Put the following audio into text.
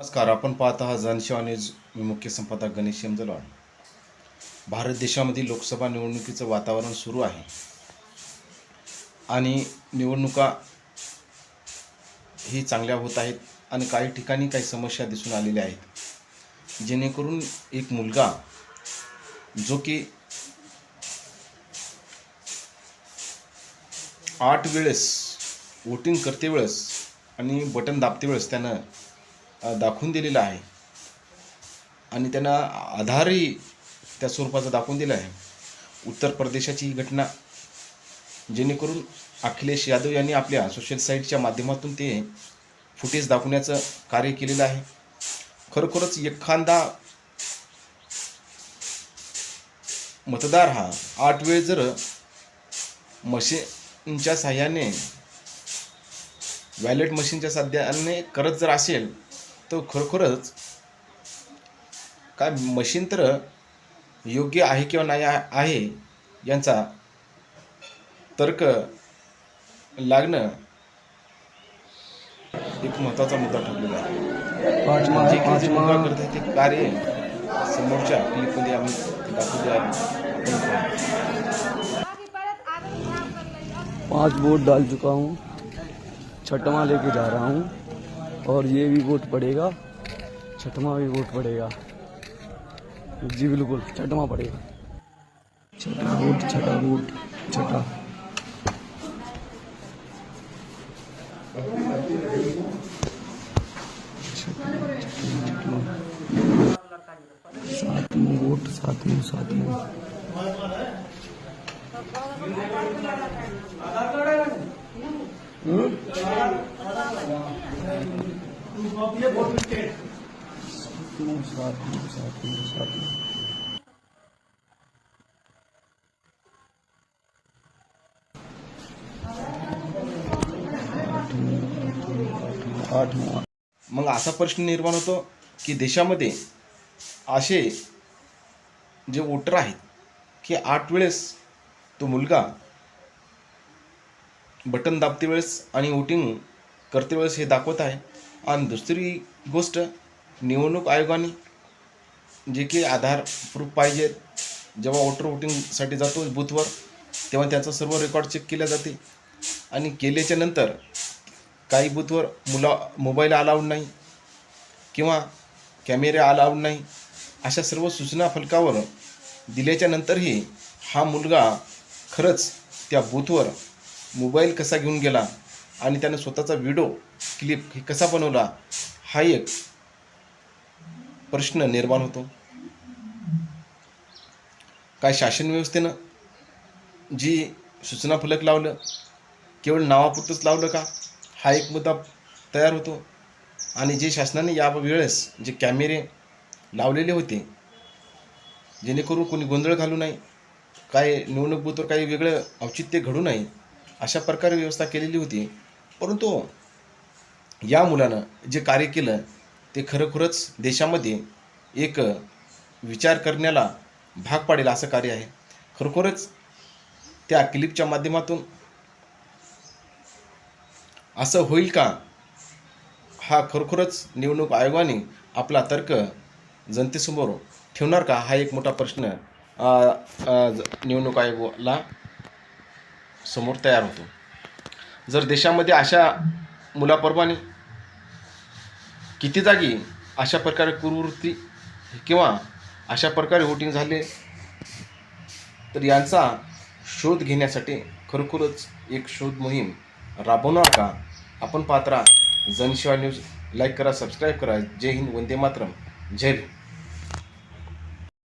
नमस्कार आपण पाहत आहात जनशिवा न्यूज. मी मुख्य संपादक गणेश शेमजलवाड भारत देशामध्ये लोकसभा निवडणुकीचं वातावरण सुरू आहे. आणि निवडणुका ही चांगल्या होत आहेत आणि काही ठिकाणी काही समस्या दिसून आलेल्या आहेत. जेणेकरून एक मुलगा जो की आठ वेळेस वोटिंग करते वेळेस आणि बटन दाबते वेळेस त्यानं दाखवून दिलेला आहे. आणि त्यांना आधारही त्या स्वरूपाचा दाखवून दिला आहे. उत्तर प्रदेशाची ही घटना जेणेकरून अखिलेश यादव यांनी आपल्या सोशल साईटच्या माध्यमातून ते फुटेज दाखवण्याचं कार्य केलेलं आहे. खरोखरच एखादा मतदार हा आठ वेळ जर मशीनच्या साह्याने वॅलेट मशीनच्या साध्याने करत जर असेल तर खरोखरच काय मशीन तर योग्य आहे किंवा नाही आहे यांचा तर्क लागणं एक महत्त्वाचा मुद्दा ठरलेला आहे. जे करत आहे ते कार्य समोरच्या क्लिपमध्ये आम्ही दाखवले आहे. पांच वोट डाल चुका हूँ. छठवां लेके जा रहा हूँ. और ये भी वोट पड़ेगा, छठवा भी वोट पड़ेगा। जी बिल्कुल, छठवा पड़ेगा। छठा वोट छठा वोट छठा। वोट, सातवां सातवां। सातवां मग असा प्रश्न निर्माण होतो की देशामध्ये असे जे वोटर आहेत की आठ वेळेस तो मुलगा बटन दाबते वेळेस आणि वोटिंग करते वेळेस हे दाखवत आहे. आणि दुसरी गोष्ट निवडणूक आयोगाने जे की आधार प्रूफ पाहिजे जेव्हा वोटर वोटिंगसाठी जातो बूथवर तेव्हा त्याचं सर्व रेकॉर्ड चेक केल्या जाते. आणि केल्याच्यानंतर काही बूथवर मुला मोबाईल अलाउड नाही किंवा कॅमेरे अलाउड नाही अशा सर्व सूचना फलकावर दिल्याच्या नंतरही हा मुलगा खरंच त्या बूथवर मोबाईल कसा घेऊन गेला आणि त्यानं स्वतःचा व्हिडिओ क्लिप हे कसा बनवला हा एक प्रश्न निर्माण होतो. काय शासन व्यवस्थेनं जी सूचना फलक लावलं केवळ नावापुरतंच लावलं का? हा एक मुद्दा तयार होतो. आणि जे शासनाने या वेळेस जे कॅमेरे लावलेले होते जेणेकरून कोणी गोंधळ घालू नये काय निवडणूक बूथवर काही वेगळं औचित्य घडू नये अशा प्रकारे व्यवस्था केलेली होती. परंतु या मुलानं जे कार्य केलं ते खरोखरच देशामध्ये एक विचार करण्याला भाग पाडेल असं कार्य आहे. खरोखरच त्या क्लिपच्या माध्यमातून असं होईल का? हा खरोखरच निवडणूक आयोगाने आपला तर्क जनतेसमोर ठेवणार का? हा एक मोठा प्रश्न निवडणूक आयोगाला समोर तयार होतो. जर देशामध्ये अशा मुलाप्रमाणे किती जागी अशा प्रकारे कुरवृत्ती किंवा अशा प्रकारे वोटिंग झाले तर यांचा शोध घेण्यासाठी खरोखरच एक शोध मोहीम राबवणार का? आपण पात्रा जनशिवा न्यूज. लाईक करा सबस्क्राईब करा. जय हिंद. वंदे मातरम. जय भीम.